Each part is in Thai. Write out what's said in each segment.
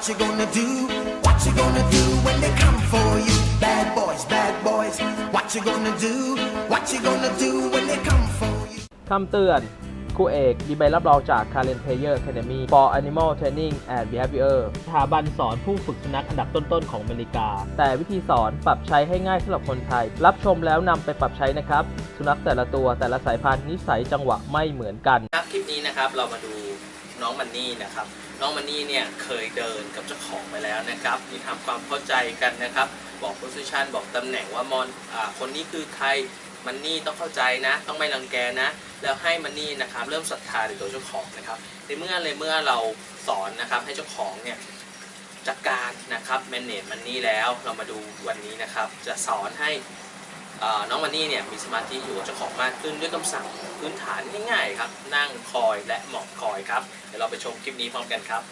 What you gonna do? What you gonna do when they come for you? Bad boys, bad boys. What you gonna do? What you gonna do when they come for you? คำเตือนครูเอกมีใบรับรองจาก Current Player Academy for Animal Training and Behavior สถาบันสอนผู้ฝึกสุนัขอันดับต้นๆของอเมริกา แต่วิธีสอนปรับใช้ให้ง่ายสำหรับคนไทย รับชมแล้วนำไปปรับใช้นะครับ สุนัขแต่ละตัวแต่ละสายพันธุ์นิสัยจังหวะไม่เหมือนกัน ครับคลิปนี้นะครับเรามาดู น้องมันนี่นะครับ น้องมันนี่เนี่ยเคยเดินกับเจ้าของไปแล้วนะครับ มีทำความเข้าใจกันนะครับ บอกโพสิชันบอกตำแหน่งว่ามอนอคนนี้คือใครมันนี่ต้องเข้าใจนะ ต้องไม่รังแกนะ แล้วให้มันนี่นะครับ เริ่มศรัทธาในตัวเจ้าของนะครับ ในเมื่อเลยเมื่อเราสอนนะครับให้เจ้าของเนี่ยจัดการนะครับแมเนจมันนี่แล้วเรามาดูวันนี้นะครับ จะสอนให้ น้องมันนี่เนี่ยมีสมาธิอยู่กับเจ้าของมากขึ้นด้วยคำสั่งพื้นฐานง่ายๆครับ นั่งคอยและหมอบคอยครับ เดี๋ยวเราไปชมคลิปนี้พร้อมกันครับ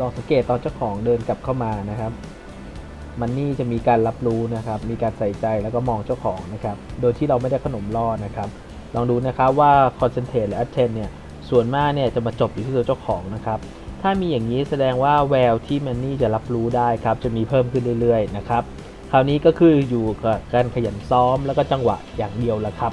ลองสังเกตตอนเจ้าของเดินกลับเข้ามานะครับ มันนี่จะมีการรับรู้นะครับ มีการใส่ใจแล้วก็มองเจ้าของนะครับ โดยที่เราไม่ได้ขนมล่อนะครับ ลองดูนะครับว่า concentrate หรือ attend เนี่ยส่วนมากเนี่ยจะมาจบอยู่ที่ตัวเจ้าของนะครับ ถ้ามีอย่างนี้แสดงว่า แววที่มันนี่จะรับรู้ได้ครับ จะมีเพิ่มขึ้นเรื่อยๆนะครับ คราวนี้ก็คืออยู่กับการขยันซ้อมแล้วก็จังหวะอย่างเดียวละครับ